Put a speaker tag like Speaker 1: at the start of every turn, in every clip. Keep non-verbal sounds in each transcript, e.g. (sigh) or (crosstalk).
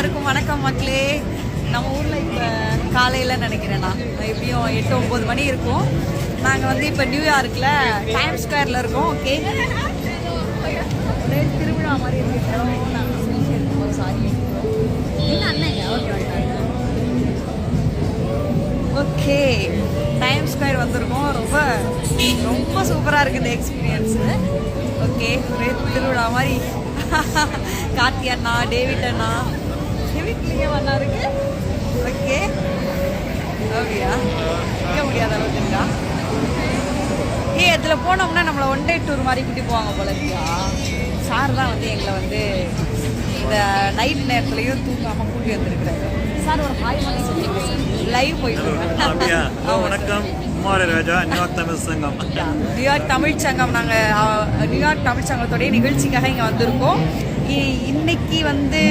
Speaker 1: எல்லாருக்கும் வணக்கம் மக்களே. நம்ம ஊரில் இப்போ காலையில் நினைக்கிறேன் நான். எப்படியும் எட்டு ஒம்பது மணி இருக்கும். நாங்கள் வந்து இப்போ நியூயார்க்கில் டைம் ஸ்கொயரில் இருக்கோம். ஓகே? திருவிழா மாதிரி இருக்கு நாங்கள் செல்ஃபி எடுக்கும்போது சாரி இல்லை அண்ணங்க ஓகே ஓகே. டைம் ஸ்கொயர் வந்திருக்கோம். ரொம்ப ரொம்ப சூப்பராக இருக்குது இந்த எக்ஸ்பீரியன்ஸு ஓகே. ஒரே திருவிழா மாதிரி. (laughs) கார்த்தி அண்ணா டேவிட் அண்ணா நீங்கள் அண்ணா இருக்கு. ஓகே. அப்படியா நிற்க முடியாத அளவுக்கு இருக்கா? ஏ இதில் போனோம்னா நம்மளை ஒன் டே டூர் மாதிரி கூட்டி போவாங்க போல இருக்கியா? சார் தான் வந்து எங்களை வந்து இந்த நைட் நேரத்துலையும் தூங்காமல் கூட்டி வந்திருக்கிறாரு. சார் ஒரு ஹாய் மாதிரி சொல்லிங்க. லைவ் போயிட்டு
Speaker 2: வணக்கம். குமார ராஜா நியூயார்க் தமிழ் சங்கம்.
Speaker 1: நியூயார்க் தமிழ் சங்கம் நாங்கள் நியூயார்க் தமிழ் சங்கத்துடைய நிகழ்ச்சிக்காக இங்கே வந்திருக்கோம். இ- இன்னைக்கு வந்து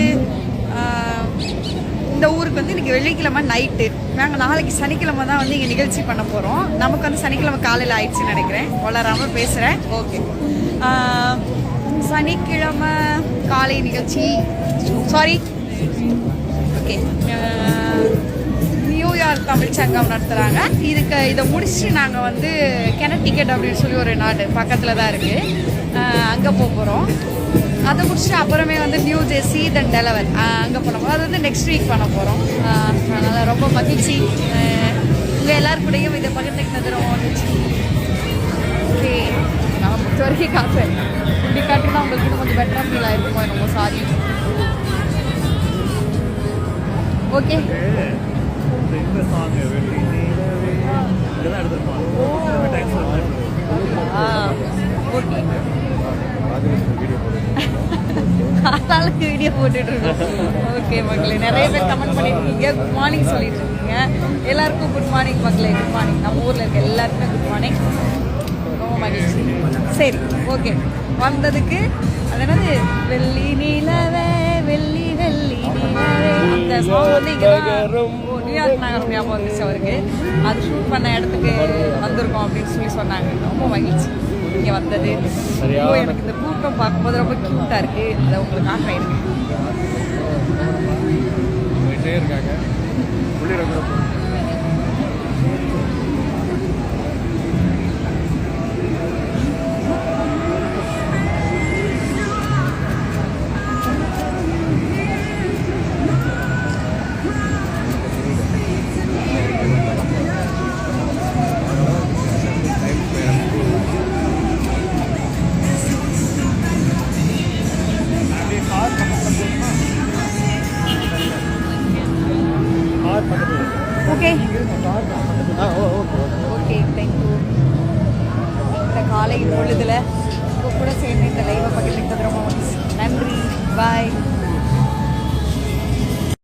Speaker 1: இந்த ஊருக்கு வந்து இன்றைக்கி வெள்ளிக்கிழமை நைட்டு நாங்கள் நாளைக்கு சனிக்கிழமை தான் வந்து இங்கே நிகழ்ச்சி பண்ண போகிறோம் நமக்கு வந்து சனிக்கிழமை காலையில் ஆயிடுச்சுன்னு நினைக்கிறேன். வளராமல் பேசுகிறேன் ஓகே சனிக்கிழமை காலை நிகழ்ச்சி. சாரி ஓகே நியூயார்க் தமிழ் சங்கம் நடத்துகிறாங்க இதுக்கு இதை முடிச்சுட்டு நாங்கள் வந்து கெனடிக்கெட் அப்படின்னு சொல்லி ஒரு நாடு பக்கத்தில் தான் இருக்குது அங்கே போக போகிறோம் அதை முடிச்சுட்டு அப்புறமே வந்து நியூ ஜெர்சி தென் டெலவர் அங்கே பண்ண போகிறோம் அது வந்து நெக்ஸ்ட் வீக் பண்ண போகிறோம் அதனால் ரொம்ப மகிழ்ச்சி. உங்கள் எல்லாருக்கூடையும் கூடயும் இதை பகிர்ந்துக்கிட்டது ரொம்ப மகிழ்ச்சி. ஓகே. நான் முடிச்ச வரைக்கும் காட்டுறேன் இப்படி காட்டினா உங்களுக்கு கொஞ்சம் பெட்டராக ஃபீல் ஆகிருக்குமோ ரொம்ப சாரி ஓகே
Speaker 2: இந்த சாங் இதெல்லாம் எடுத்திருப்பாங்க
Speaker 1: ஆ ஓகே ஆளாளுக்கு வீடியோ போட்டுட்டு இருக்கோம் ஓகே மக்களே நிறைய பேர் கமெண்ட் பண்ணிருக்கீங்க குட் மார்னிங் சொல்லிட்டு இருக்கீங்க எல்லாருக்கும் குட் மார்னிங் மக்களே. குட் மார்னிங் நம்ம ஊர்ல இருக்க எல்லாருக்குமே குட் மார்னிங் ரொம்ப மகிழ்ச்சி. சரி ஓகே வந்ததுக்கு அது என்னது? வெள்ளி நிலவே வெள்ளி வெள்ளி நிலவே. அந்த சாங் வந்து இங்கே நியூயார்க் நகரம் ஞாபகம் வந்துச்சு அவருக்கு. அது ஷூட் பண்ண இடத்துக்கு வந்திருக்கோம் அப்படின்னு சொல்லி சொன்னாங்க. ரொம்ப மகிழ்ச்சி. இங்கே வந்தது. எனக்கு இந்த கூட்டம் பார்க்கும்போது ரொம்ப க்யூட்டாக இருக்குது அதை உங்களுக்கு காட்டுறேன்.
Speaker 2: போயிட்டே இருக்காங்க.
Speaker 1: ஓகே ஓகே தேங்க்யூ இந்த காலை பொழுதுல உங்க கூட சேர்ந்து இந்த லைவை பகிர்ந்துக்கிட்டது ரொம்ப நன்றி. பாய்